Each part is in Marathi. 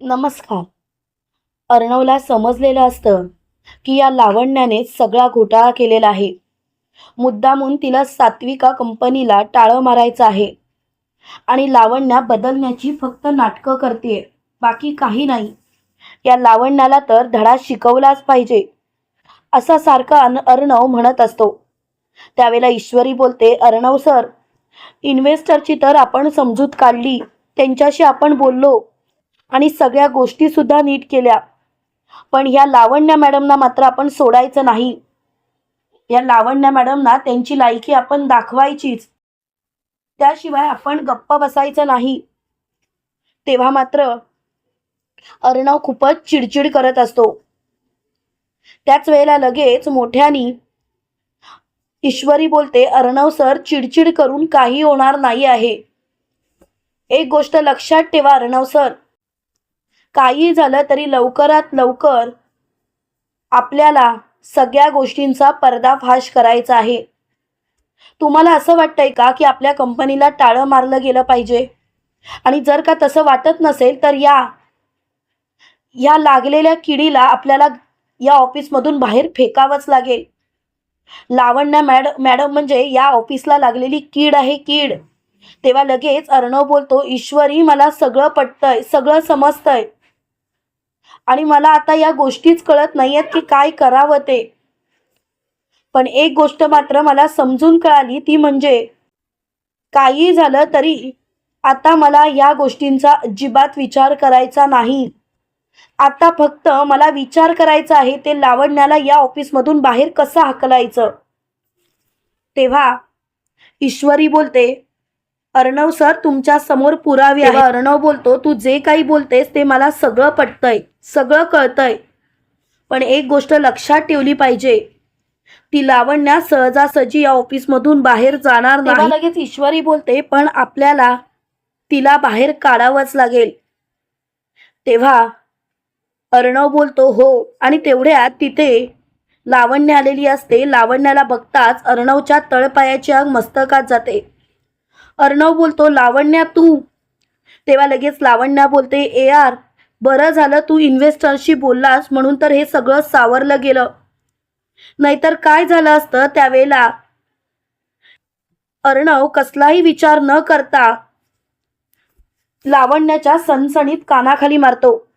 नमस्कार. अर्णवला समजलेलं असतं की या लावण्याने सगळा घोटाळा केलेला आहे. मुद्दामून तिला सात्विका कंपनीला टाळं मारायचं आहे. आणि लावण्या बदलण्याची फक्त नाटकं करते बाकी काही नाही. या लावण्याला तर धडा शिकवलाच पाहिजे असा सारखा अन अर्णव म्हणत असतो. त्यावेळेला ईश्वरी बोलते अर्णव सर इन्व्हेस्टरची तर आपण समजूत काढली त्यांच्याशी आपण बोललो आणि सगळ्या गोष्टीसुद्धा नीट केल्या. पण ह्या लावण्या मॅडमना मात्र आपण सोडायचं नाही. या लावण्या मॅडमना त्यांची लायकी आपण दाखवायचीच. त्याशिवाय आपण गप्प बसायचं नाही. तेव्हा मात्र अर्णव खूपच चिडचिड करत असतो. त्याच वेळेला लगेच मोठ्यानी ईश्वरी बोलते अर्णव सर चिडचिड करून काही होणार नाही आहे. एक गोष्ट लक्षात ठेवा अर्णव सर. काही झालं तरी लवकरात लवकर आपल्याला सगळ्या गोष्टींचा पर्दाफाश करायचा आहे. तुम्हाला असं वाटतंय का की आपल्या कंपनीला टाळं मारलं गेलं पाहिजे? आणि जर का तसं वाटत नसेल तर या या लागलेल्या किडीला आपल्याला या ऑफिसमधून बाहेर फेकावंच लागेल. लावण्या मॅड मॅडम म्हणजे या ऑफिसला लागलेली कीड आहे कीड. तेव्हा लगेच अर्णव बोलतो ईश्वरी मला सगळं पटतंय सगळं समजतंय. आणि मला आता या गोष्टीच कळत नाहीयेत की काय करावं ते. पण एक गोष्ट मात्र मला समजून कळाली ती म्हणजे काही झालं तरी आता मला या गोष्टींचा अजिबात विचार करायचा नाही. आता फक्त मला विचार करायचा आहे ते लावण्याला या ऑफिसमधून बाहेर कसं हकलायचं? तेव्हा ईश्वरी बोलते अर्णव सर तुमच्यासमोर पुरावे आहे अर्णव बोलतो तू जे काही बोलतेस ते मला सगळं पटतंय. सगळं कळतंय. पण एक गोष्ट लक्षात ठेवली पाहिजे. ती लावण्या सहजासहजी या ऑफिसमधून बाहेर जाणार नाही. लगेच ईश्वरी बोलते पण आपल्याला तिला बाहेर काढावंच लागेल. तेव्हा अर्णव बोलतो हो. आणि तेवढ्यात तिथे लावण्य आलेली असते. लावण्याला बघताच अर्णवच्या तळपायाची आग मस्तकात जाते. अर्णव बोलतो लावण्या तू. तेव्हा लगेच लावण्या बोलते ए आर बरं झालं तू इन्व्हेस्टरशी बोललास म्हणून तर हे सगळं सावरलं गेलं. नाहीतर काय झालं असतं त्यावेळेला? अर्णव कसलाही विचार न करता लावण्याच्या सणसणीत कानाखाली मारतो.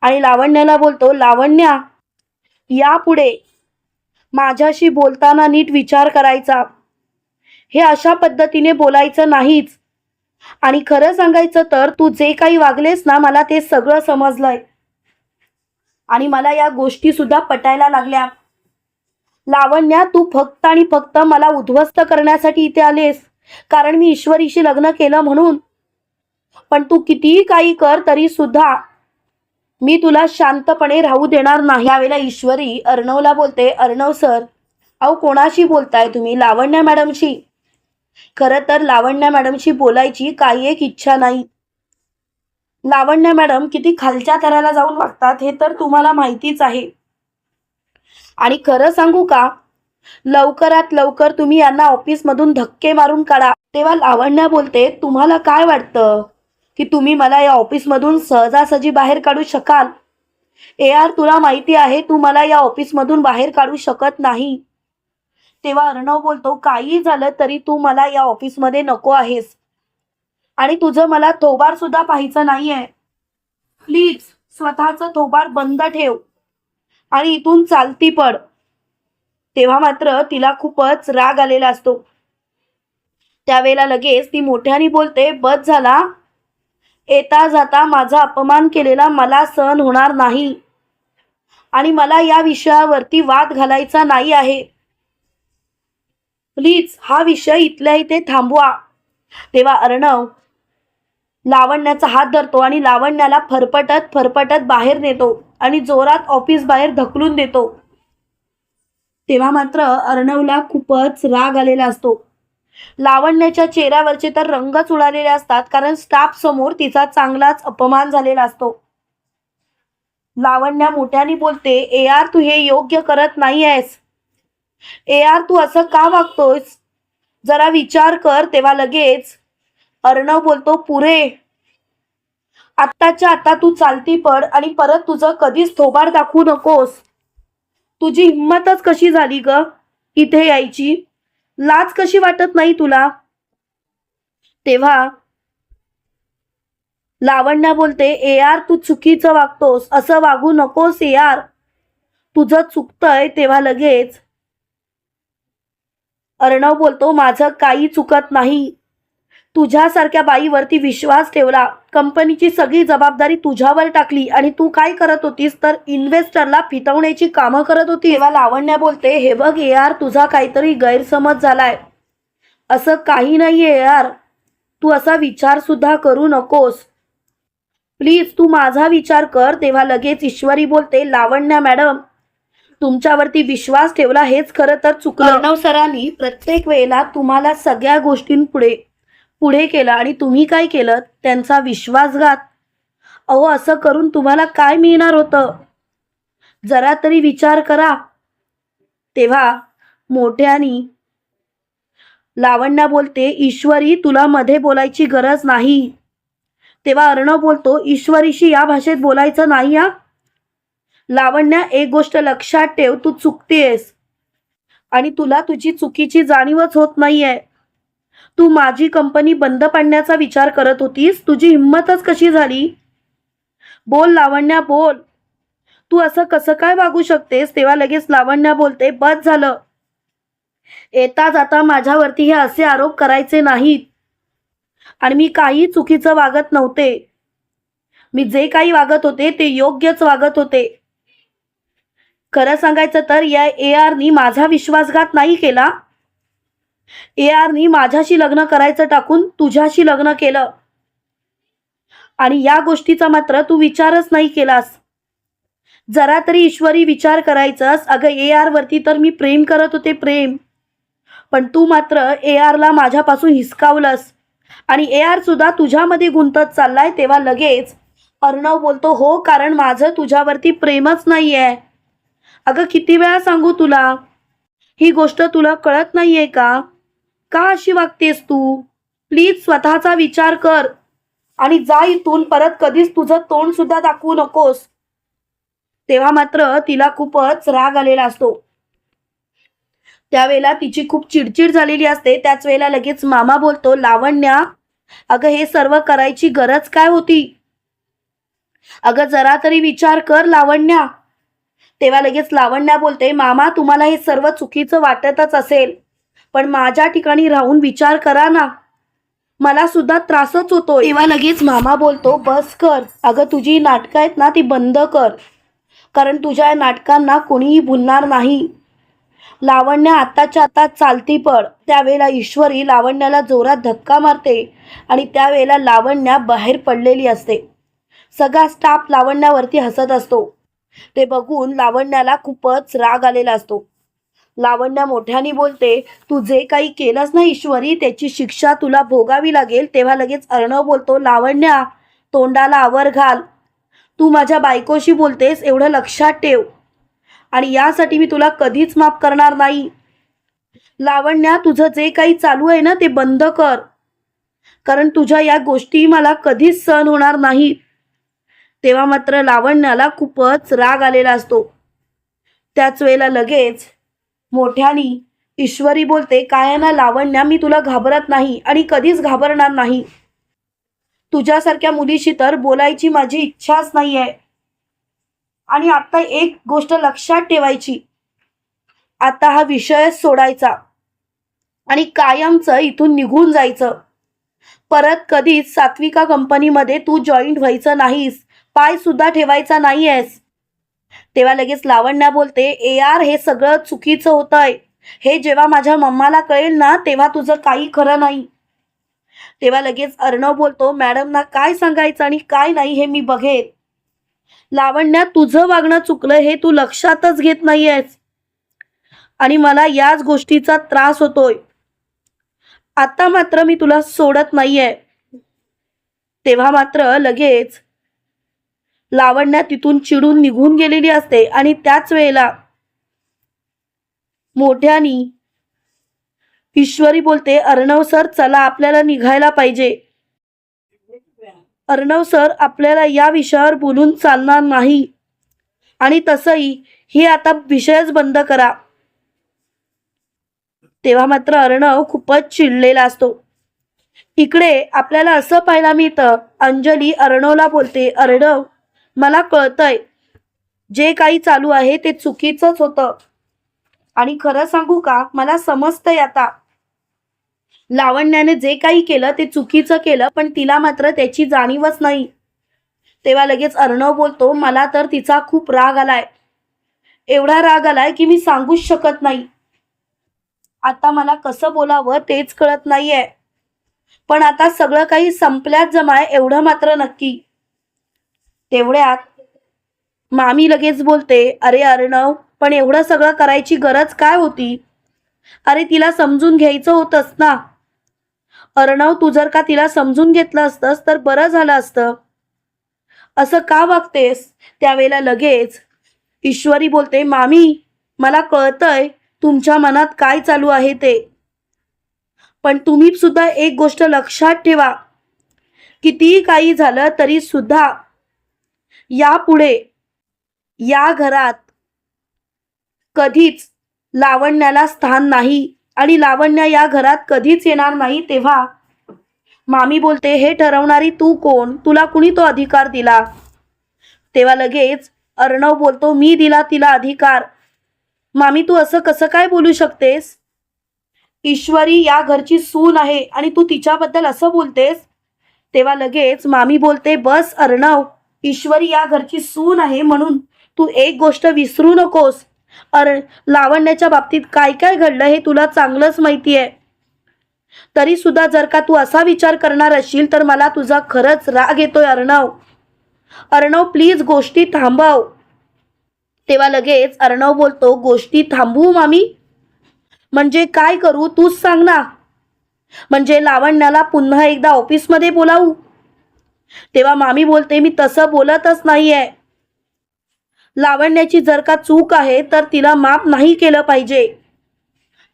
आणि लावण्याला बोलतो लावण्या यापुढे माझ्याशी बोलताना नीट विचार करायचा. हे अशा पद्धतीने बोलायचं नाहीच. आणि खरं सांगायचं तर तू जे काही वागलेस ना मला ते सगळं समजलंय. आणि मला या गोष्टी सुद्धा पटायला लागल्या. लावण्या तू फक्त आणि फक्त मला उद्ध्वस्त करण्यासाठी इथे आलेस. कारण मी ईश्वरीशी लग्न केलं म्हणून. पण तू कितीही काही कर तरी सुद्धा मी तुला शांतपणे राहू देणार नाही. यावेळेला ईश्वरी अर्णवला बोलते अर्णव सर अहो कोणाशी बोलताय तुम्ही? लावण्या मॅडमशी. खरं तर लावण्या मॅडमशी बोलायची काही एक इच्छा नाही. लावण्या मॅडम किती खालच्या थराला जाऊन वागतात हे तर तुम्हाला माहितीच आहे. आणि खरं सांगू का? लवकरात लवकर तुम्ही यांना ऑफिसमधून धक्के मारून काढा. तेव्हा लावण्या बोलते तुम्हाला काय वाटतं? की तुम्ही मला या ऑफिसमधून सहजासहजी बाहेर काढू शकाल? ए आर तुला माहिती आहे तू मला या ऑफिसमधून बाहेर काढू शकत नाही. तेव्हा अर्णव बोलतो काही झालं तरी तू मला या ऑफिसमध्ये नको आहेस. आणि तुझं मला थोबार सुद्धा पाहायचं नाहीये. प्लीज स्वतःचं थोबार बंद ठेव. आणि इथून चालती पड. तेव्हा मात्र तिला खूपच राग आलेला असतो. त्यावेळेला लगेच ती मोठ्याने बोलते बस झाला. येता जाता माझा अपमान केलेला मला सहन होणार नाही. आणि मला या विषयावरती वाद घालायचा नाही आहे. प्लीज हा विषय इथल्या इथे थांबवा. तेव्हा अर्णव लावण्याचा हात धरतो आणि लावण्याला फरफटत फरफटत बाहेर नेतो आणि जोरात ऑफिस बाहेर ढकलून देतो. तेव्हा मात्र अर्णवला खूपच राग आलेला असतो. लावण्याच्या चेहऱ्यावरचे तर रंगच उडालेले असतात कारण स्टाफ समोर तिचा चांगलाच अपमान झालेला असतो. लावण्या मोठ्याने बोलते ए आर तू हे योग्य करत नाही आहेस ए आर तू असं का वागतोयस? जरा विचार कर तेव्हा लगेच. अर्णव बोलतो पुरे आत्ताच्या आता तू चालती पड आणि परत तुझं कधीच थोबाड दाखवू नकोस. तुझी हिंमतच कशी झाली ग इथे यायची? लाज कशी वाटत नाही तुला? तेव्हा लावण्या बोलते ए आर तू चुकीचं वागतोस असं वागू नकोस ए आर तुझं चुकतंय तेव्हा लगेच अर्णव बोलतो माझं काही चुकत नाही. तुझ्यासारख्या बाईवरती विश्वास ठेवला. कंपनीची सगळी जबाबदारी तुझ्यावर टाकली. आणि तू काय करत होतीस? तर इन्व्हेस्टरला फितवण्याची कामं करत होती. तेव्हा लावण्या बोलते हे बघ यार तुझा काहीतरी गैरसमज झालाय. असं काही नाहीये यार तू असा विचार सुद्धा करू नकोस. प्लीज तू माझा विचार कर. तेव्हा लगेच ईश्वरी बोलते लावण्या मॅडम तुमच्यावरती विश्वास ठेवला हेच खरं तर चुकलं. अर्णव सरांनी प्रत्येक वेळेला तुम्हाला सगळ्या गोष्टींपुढे पुढे केलं आणि तुम्ही काय केलं त्यांचा विश्वासघात. अहो असं करून तुम्हाला काय मिळणार होतं? जरा तरी विचार करा. तेव्हा मोठ्यानी लावण्या बोलते ईश्वरी तुला मध्ये बोलायची गरज नाही. तेव्हा अर्णव बोलतो ईश्वरीशी या भाषेत बोलायचं नाही हा? लावण्या एक गोष्ट लक्षात ठेव तू चुकतेस. आणि तुला तुझी चुकीची जाणीवच होत नाहीये. तू माझी कंपनी बंद पाडण्याचा विचार करत होतीस. तुझी हिंमतच कशी झाली? बोल लावण्या बोल. तू असं कसं काय वागू शकतेस? तेव्हा लगेच लावण्या बोलते बस झालं. येता जाता माझ्यावरती हे असे आरोप करायचे नाहीत. आणि मी काही चुकीचं वागत नव्हते. मी जे काही वागत होते ते योग्यच वागत होते. खरं सांगायचं तर या ए आरनी माझा विश्वासघात नाही केला. ए आरनी माझ्याशी लग्न करायचं टाकून तुझ्याशी लग्न केलं. आणि या गोष्टीचा मात्र तू विचारच नाही केलास. जरा तरी ईश्वरी विचार करायचास. अगं ए आर वरती तर मी प्रेम करत होते प्रेम. पण तू मात्र ए आरला माझ्यापासून हिसकावलंस. आणि ए आर सुद्धा तुझ्यामध्ये गुंतत चाललाय तेव्हा लगेच अर्णव बोलतो हो कारण माझं तुझ्यावरती प्रेमच नाही आहे अगं किती वेळा सांगू तुला? ही गोष्ट तुला कळत नाहीये का? का अशी वागतेस तू? प्लीज स्वतःचा विचार कर. आणि जा इथून परत कधीच तुझं तोंड सुद्धा दाखवू नकोस. तेव्हा मात्र तिला खूपच राग आलेला असतो. त्यावेळेला तिची खूप चिडचिड झालेली असते. त्याच वेळेला लगेच मामा बोलतो लावण्या अगं हे सर्व करायची गरज काय होती? अगं जरा तरी विचार कर लावण्या. तेव्हा लगेच लावण्या बोलते मामा तुम्हाला हे सर्व चुकीचं वाटतच असेल पण माझ्या ठिकाणी राहून विचार करा ना. मला सुद्धा त्रासच होतो तेव्हा लगेच मामा बोलतो बस कर. अगं तुझी नाटकं आहेत ना ती बंद कर. कारण तुझ्या या नाटकांना कोणीही भुलणार नाही. लावण्या आत्ताच्या आता चालती पड. त्यावेळेला ईश्वरी लावण्याला जोरात धक्का मारते आणि त्यावेळेला लावण्या बाहेर पडलेली असते. सगळा स्टाफ लावण्यावरती हसत असतो. ते बघून लावण्याला खूपच राग आलेला असतो. लावण्या मोठ्याने बोलते तू जे काही केलंस ना ईश्वरी त्याची शिक्षा तुला भोगावी लागेल. तेव्हा लगेच अर्णव बोलतो लावण्या तोंडाला आवर घाल. तू माझ्या बायकोशी बोलतेस एवढं लक्षात ठेव. आणि यासाठी मी तुला कधीच माफ करणार नाही. लावण्या तुझं जे काही चालू आहे ना ते बंद कर. कारण तुझ्या या गोष्टी मला कधीच सहन होणार नाही. तेव्हा मात्र लावण्याला खूपच राग आलेला असतो. त्याच वेळेला लगेच मोठ्यानी ईश्वरी बोलते काय ना लावण्या मी तुला घाबरत नाही आणि कधीच घाबरणार नाही. तुझ्यासारख्या मुलीशी तर बोलायची माझी इच्छाच नाही आहे आणि आता एक गोष्ट लक्षात ठेवायची. आता हा विषयच सोडायचा आणि कायमचं इथून निघून जायचं. परत कधीच सात्विका कंपनीमध्ये तू जॉईंट व्हायचं नाहीस. पाय सुद्धा ठेवायचा नाहीयेस. तेव्हा लगेच लावण्या बोलते ए आर हे सगळं चुकीचं होतंय. हे जेव्हा माझ्या मम्माला कळेल ना तेव्हा तुझं काही खरं नाही. तेव्हा लगेच अर्णव बोलतो मॅडमना काय सांगायचं आणि काय नाही हे मी बघेन. लावण्या तुझं वागणं चुकलं हे तू लक्षातच घेत नाहीयेस. आणि मला याच गोष्टीचा त्रास होतोय. आता मात्र मी तुला सोडत नाहीये. तेव्हा मात्र लगेच लावण्या तिथून चिडून निघून गेलेली असते आणि त्याच वेळेला मोठ्यानी ईश्वरी बोलते अर्णव सर चला आपल्याला निघायला पाहिजे. अर्णव सर आपल्याला या विषयावर बोलून चालणार नाही. आणि तसंही हे आता विषयच बंद करा. तेव्हा मात्र अर्णव खूपच चिडलेला असतो. इकडे आपल्याला असं पाहायला मिळतं अंजली अर्णवला बोलते अर्णव मला कळतंय. जे काही चालू आहे ते चुकीचंच होतं. आणि खरं सांगू का? मला समजतंय आता. लावण्याने जे काही केलं ते चुकीचं केलं पण तिला मात्र त्याची जाणीवच नाही. तेव्हा लगेच अर्णव बोलतो मला तर तिचा खूप राग आलाय. एवढा राग आलाय की मी सांगूच शकत नाही. आता मला कसं बोलावं तेच कळत नाहीये. पण आता सगळं काही संपल्यात जमाय एवढं मात्र नक्की. तेवढ्यात मामी लगेच बोलते अरे अर्णव पण एवढं सगळं करायची गरज काय होती? अरे तिला समजून घ्यायचं होतंस ना. अर्णव तू जर का तिला समजून घेतलं असतंस तर बरं झालं असतं. असं का वागतेस? त्यावेळेला लगेच ईश्वरी बोलते मामी मला कळतंय तुमच्या मनात काय चालू आहे ते. पण तुम्ही सुद्धा एक गोष्ट लक्षात ठेवा. कितीही काही झालं तरी सुद्धा यापुढे या घरात कधीच लावण्याला स्थान नाही आणि लावण्य या घरात कधीच येणार नाही तेव्हा मामी बोलते हे ठरवणारी तू कोण? तुला कुणी तो अधिकार दिला? तेव्हा लगेच अर्णव बोलतो मी दिला तिला अधिकार. मामी तू असं कसं काय बोलू शकतेस? ईश्वरी या घरची सून आहे आणि तू तिच्याबद्दल असं बोलतेस? तेव्हा लगेच मामी बोलते बस अर्णव ईश्वरी या घरची सून आहे म्हणून तू एक गोष्ट विसरू नकोस. अरे लावण्याच्या बाबतीत काय काय घडलं हे तुला चांगलंच माहिती आहे तरी सुद्धा जर का तू असा विचार करणार असशील तर मला तुझा खरंच राग येतोय अर्णव. अर्णव प्लीज गोष्टी थांबव. तेव्हा लगेच अर्णव बोलतो गोष्टी थांबवू मामी. म्हणजे काय करू तूच सांग ना. म्हणजे लावण्याला पुन्हा एकदा ऑफिसमध्ये बोलावू. तेव्हा मामी बोलते मी तसं बोलतच नाहीये. लावण्याची जर का चूक आहे तर तिला माफ नाही केलं पाहिजे.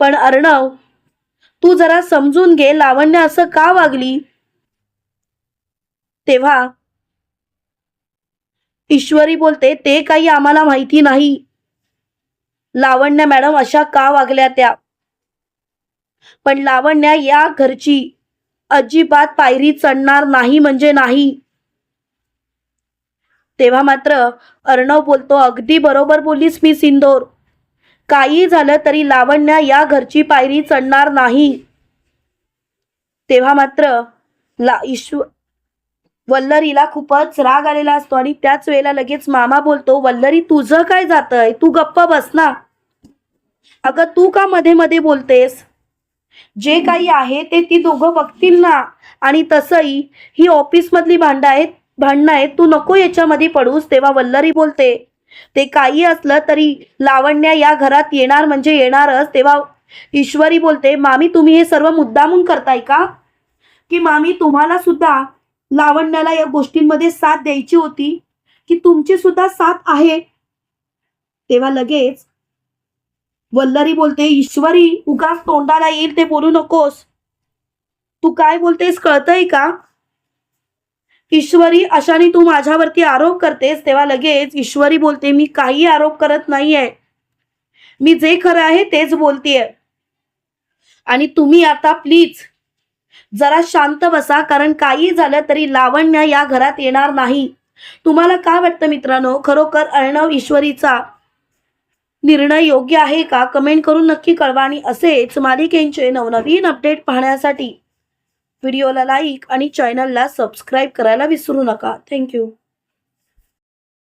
पण अर्णव तू जरा समजून घे लावण्य असं का वागली? तेव्हा ईश्वरी बोलते ते काही आम्हाला माहिती नाही. लावण्या मॅडम अशा का वागल्या त्या? पण लावण्या या घरची अजिबात पायरी चढणार नाही म्हणजे नाही. तेव्हा मात्र अर्णव बोलतो अगदी बरोबर बोललीस मी सिंदोर. काही झालं तरी लावण्या या घरची पायरी चढणार नाही. तेव्हा मात्र ला ईश्व वल्लरीला खूपच राग आलेला असतो आणि त्याच वेळेला लगेच मामा बोलतो वल्लरी तुझं काय जातंय? तू गप्प बस ना. अगं तू का मध्ये मध्ये बोलतेस? जे काही आहे ते ती दोघं बघतील ना. आणि तसंही ही ऑफिसमधली भांडं आहेत भांडणं आहेत तू नको याच्यामध्ये पडूस तेव्हा वल्लरी बोलते. ते काही असलं तरी लावण्या या घरात येणार म्हणजे येणारच तेव्हा ईश्वरी बोलते मामी तुम्ही हे सर्व मुद्दामून करताय का? की मामी तुम्हाला सुद्धा लावण्याला या गोष्टींमध्ये साथ द्यायची होती की तुमची सुद्धा साथ आहे. तेव्हा लगेच वल्लरी बोलते ईश्वरी उगाच तोंडाला येईल ते बोलू नकोस. तू काय बोलतेस कळतंय का? ईश्वरी अशाने तू माझ्यावरती आरोप करतेस तेव्हा लगेच ईश्वरी बोलते मी काही आरोप करत नाहीये. मी जे खरं आहे तेच बोलतेय. आणि तुम्ही आता प्लीज जरा शांत बसा कारण काही झालं तरी लावण्य या घरात येणार नाही. तुम्हाला काय वाटतं मित्रांनो खरोखर अर्णव ईश्वरीचा निर्णय योग्य आहे का? कमेंट करून नक्की कळवा आणि असेच मालिकेंचे नवनवीन अपडेट पाहण्यासाठी व्हिडिओला लाईक आणि चॅनलला सबस्क्राईब करायला विसरू नका. थँक्यू.